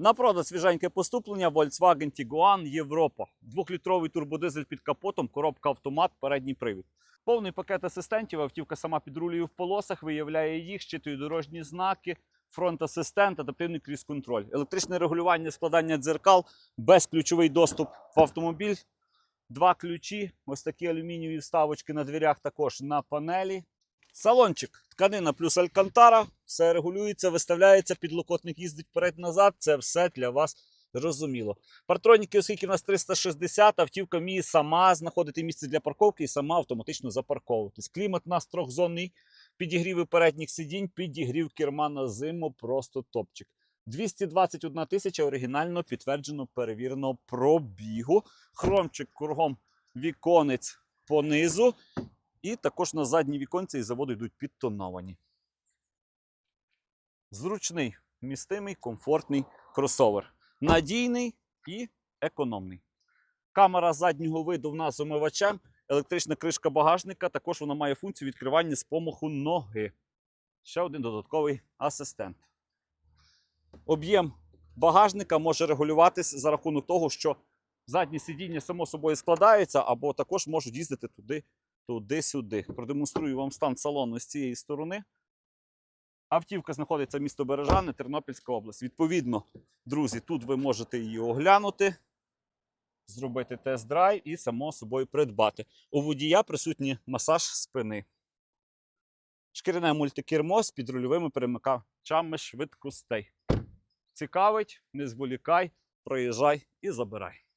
На продаж свіженьке поступлення Volkswagen Tiguan Європа. Двохлітровий турбодизель під капотом, коробка автомат, передній привід. Повний пакет асистентів, автівка сама підрулює в полосах, виявляє їх, щитує дорожні знаки, фронт-асистент, адаптивний кріс-контроль, електричне регулювання складання дзеркал, безключовий доступ в автомобіль, два ключі, ось такі алюмінієві вставочки на дверях, також на панелі. Салончик, тканина плюс алькантара, все регулюється, виставляється, підлокотник їздить вперед-назад. Це все для вас зрозуміло. Партроніки, оскільки в нас 360, автівка вміє сама знаходити місце для парковки і сама автоматично запарковуватись. Клімат у нас трьохзонний, підігріви передніх сидінь, підігрів керма на зиму, просто топчик. 221 тисяча оригінально підтверджено перевіреного пробігу. Хромчик кругом віконець понизу. І також на задні віконці із заводу йдуть підтоновані. Зручний, вмістимий, комфортний кросовер. Надійний і економний. Камера заднього виду в нас омивачем, електрична кришка багажника. Також вона має функцію відкривання з помаху ноги. Ще один додатковий асистент. Об'єм багажника може регулюватись за рахунок того, що задні сидіння само собою складаються, або також можуть їздити туди туди-сюди. Продемонструю вам стан салону з цієї сторони. Автівка знаходиться місто Бережани, Тернопільська область. Відповідно, друзі, тут ви можете її оглянути, зробити тест-драйв і само собою придбати. У водія присутній масаж спини. Шкіряне мультикермо з підрульовими перемикачами швидкостей. Цікавить, не зволікай, проїжджай і забирай.